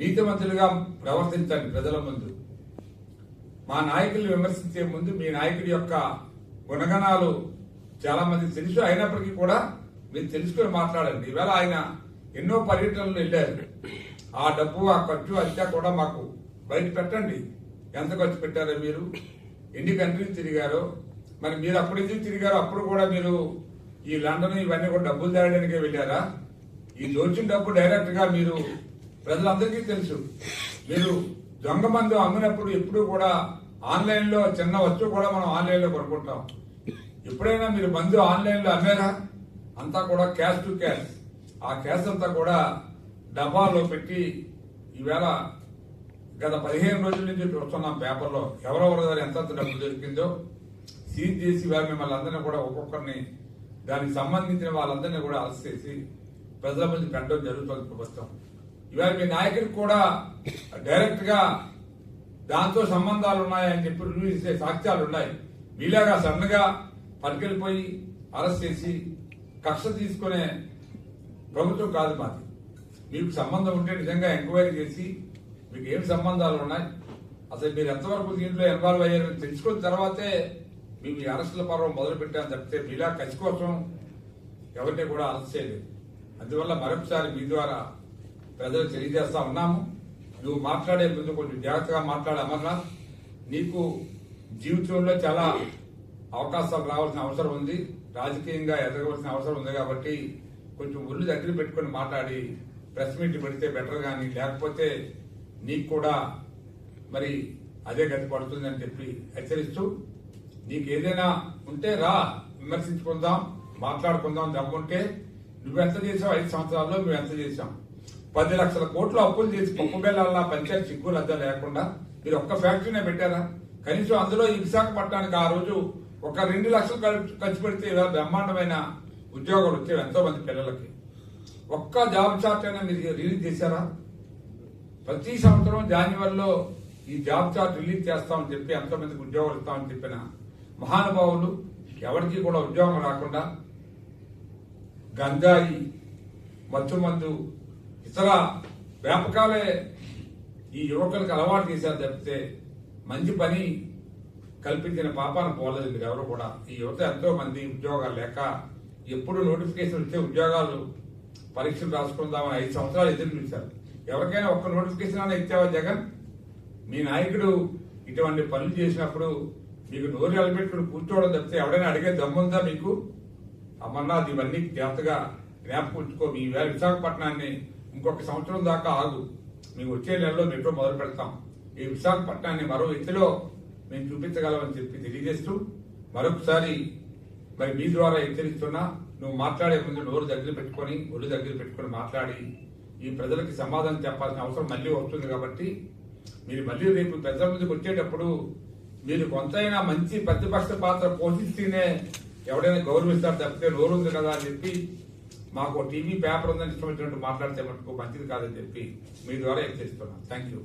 నీతిమంతులుగా ప్రవర్తించండి ప్రజల ముందు. మా నాయకుల్ని విమర్శించే ముందు మీ నాయకుడి యొక్క గుణగణాలు చాలా మంది తెలుసు అయినప్పటికీ కూడా మీరు తెలుసుకుని మాట్లాడండి. ఈవేళ ఆయన ఎన్నో పర్యటనలు వెళ్ళారు. ఆ డబ్బు ఆ ఖర్చు అంతా కూడా మాకు బయట పెట్టండి. ఎంత ఖర్చు పెట్టారో మీరు? ఎన్ని కంట్రీలు తిరిగారో? మరి మీరు అప్పుడు ఎందుకు తిరిగారో? అప్పుడు కూడా మీరు ఈ లండన్ ఇవన్నీ కూడా డబ్బులు తేయడానికే వెళ్ళారా? ఈ దోచిన డబ్బు డైరెక్ట్గా మీరు ప్రజలందరికీ తెలుసు. మీరు దొంగ మందు అమ్మినప్పుడు ఎప్పుడు కూడా ఆన్లైన్లో చిన్న వస్తువు కూడా మనం ఆన్లైన్లో కొనుక్కుంటాం. ఎప్పుడైనా మీరు మందు ఆన్లైన్లో అమ్మారా? అంతా కూడా క్యాష్ టు క్యాష్. ఆ క్యాష్ అంతా కూడా డబ్బాలో పెట్టి ఈవేళ గత పదిహేను రోజుల నుంచి చూస్తున్నాం పేపర్లో. ఎవరెవరి దగ్గర ఎంత డబ్బు దొరికిందో. సీజ్ చేసి వారు మిమ్మల్ని అందరినీ కూడా ఒక్కొక్కరిని దానికి సంబంధించిన వాళ్ళందరినీ కూడా అరెస్ట్ చేసి ప్రజల ముందు పెట్టడం జరుగుతుంది ప్రభుత్వం. ఇవాళ మీ నాయకుడికి కూడా డైరెక్ట్గా దాంతో సంబంధాలు ఉన్నాయని చెప్పి రుజువు చేసే సాక్ష్యాలు ఉన్నాయి. మీలాగా సన్నగా గా పట్టుకెళ్ళిపోయి అరెస్ట్ చేసి కక్ష తీసుకునే ప్రభుత్వం కాదు మాది. మీకు సంబంధం ఉంటే నిజంగా ఎంక్వైరీ చేసి మీకు ఏం సంబంధాలు ఉన్నాయి? అసలు మీరు ఎంతవరకు దీంట్లో ఇన్వాల్వ్ అయ్యారని తెలుసుకున్న తర్వాతే మేము ఈ అరెస్టుల పర్వం మొదలుపెట్టాను తప్పితే మీలా కసి కోసం ఎవరిని కూడా అరెస్ట్ చేయలేదు. అందువల్ల మరొకసారి మీ ద్వారా ప్రజలు తెలియజేస్తా ఉన్నాము. నువ్వు మాట్లాడే ముందు కొంచెం జాగ్రత్తగా మాట్లాడే అమర్నాథ్. నీకు జీవితంలో చాలా అవకాశాలు రావాల్సిన అవసరం ఉంది. రాజకీయంగా ఎదగవలసిన అవసరం ఉంది కాబట్టి కొంచెం ఒళ్ళు దగ్గర పెట్టుకొని మాట్లాడి ప్రెస్ మీట్ పెడితే బెటర్ కానీ లేకపోతే నీకు కూడా మరి అదే గతి పడుతుందని చెప్పి హెచ్చరిస్తూ నీకు ఏదైనా ఉంటే రా విమర్శించుకుందాం మాట్లాడుకుందాం దమ్ముంటే. నువ్వెంత చేసావు ఐదు సంవత్సరాల్లో మేము ఎంత చేసాం పది లక్షల కోట్లు అప్పులు చేసి పప్పు బెల్లాల పంచాయతీ సిగ్గు లద్ద లేకుండా మీరు ఒక్క ఫ్యాక్టరీనే పెట్టారా? కనీసం అందులో ఈ విశాఖపట్నానికి ఆ రోజు ఒక రెండు లక్షలు ఖర్చు పెడితే ఇలా బ్రహ్మాండమైన ఉద్యోగాలు వచ్చేవి ఎంతో మంది పిల్లలకి. ఒక్క జాబ్ చార్ట్ అయినా మీరు రిలీజ్ చేశారా? ప్రతి సంవత్సరం జనవరిలో ఈ జాబ్ చార్ట్ రిలీజ్ చేస్తామని చెప్పి ఎంతో మందికి ఉద్యోగాలు ఇస్తామని చెప్పిన మహానుభావులు ఎవరికి కూడా ఉద్యోగం రాకుండా గంజాయి మత్తుమందు ఇతర వ్యాపకాలే ఈ యువకులకు అలవాటు చేశారు తప్పితే మంచి పని కల్పించిన పాపాన పోలేదు మీరు ఎవరు కూడా. ఈ యువత ఎంతో మంది ఉద్యోగాలు లేక ఎప్పుడు నోటిఫికేషన్ వచ్చే ఉద్యోగాలు పరీక్షలు రాసుకుందామని ఐదు సంవత్సరాలు ఎదురు చూశారు. ఎవరికైనా ఒక్క నోటిఫికేషన్ అయినా ఇచ్చావా జగన్? మీ నాయకుడు ఇటువంటి పనులు చేసినప్పుడు మీకు నోరు నిలబెట్టుకుని కూర్చోవడం తప్పితే ఎవడైనా అడిగే దమ్ముందా మీకు? అమర్నాథ్ ఇవన్నీ జాగ్రత్తగా జ్ఞాపకం ఉంచుకో. మీ వేళ విశాఖపట్నాన్ని ఇంకొక సంవత్సరం దాకా ఆగు. మేము వచ్చే నెలలో మెట్రో మొదలు పెడతాం. ఈ విశాఖపట్నాన్ని మరో ఎత్తులో మేము చూపించగలమని చెప్పి తెలియజేస్తూ మరొకసారి మరి మీ ద్వారా హెచ్చరిస్తున్నా నువ్వు మాట్లాడే ముందు నోరు దగ్గర పెట్టుకొని ఒళ్ళు దగ్గర పెట్టుకొని మాట్లాడి ఈ ప్రజలకి సమాధానం చెప్పాల్సిన అవసరం మళ్ళీ వస్తుంది కాబట్టి మీరు మళ్ళీ రేపు ప్రజల ముందుకు వచ్చేటప్పుడు మీరు కొంతైనా మంచి ప్రతిపక్ష పాత్ర పోషిస్తేనే ఎవడైనా గౌరవిస్తారు తప్పితే నోరు ఉంది కదా అని చెప్పి మాకు టీవీ పేపర్ ఉందని ఇష్టం వచ్చినట్టు మాట్లాడితే మటుకు మంచిది కాదని చెప్పి మీ ద్వారా హెచ్చరిస్తున్నాను థ్యాంక్ యూ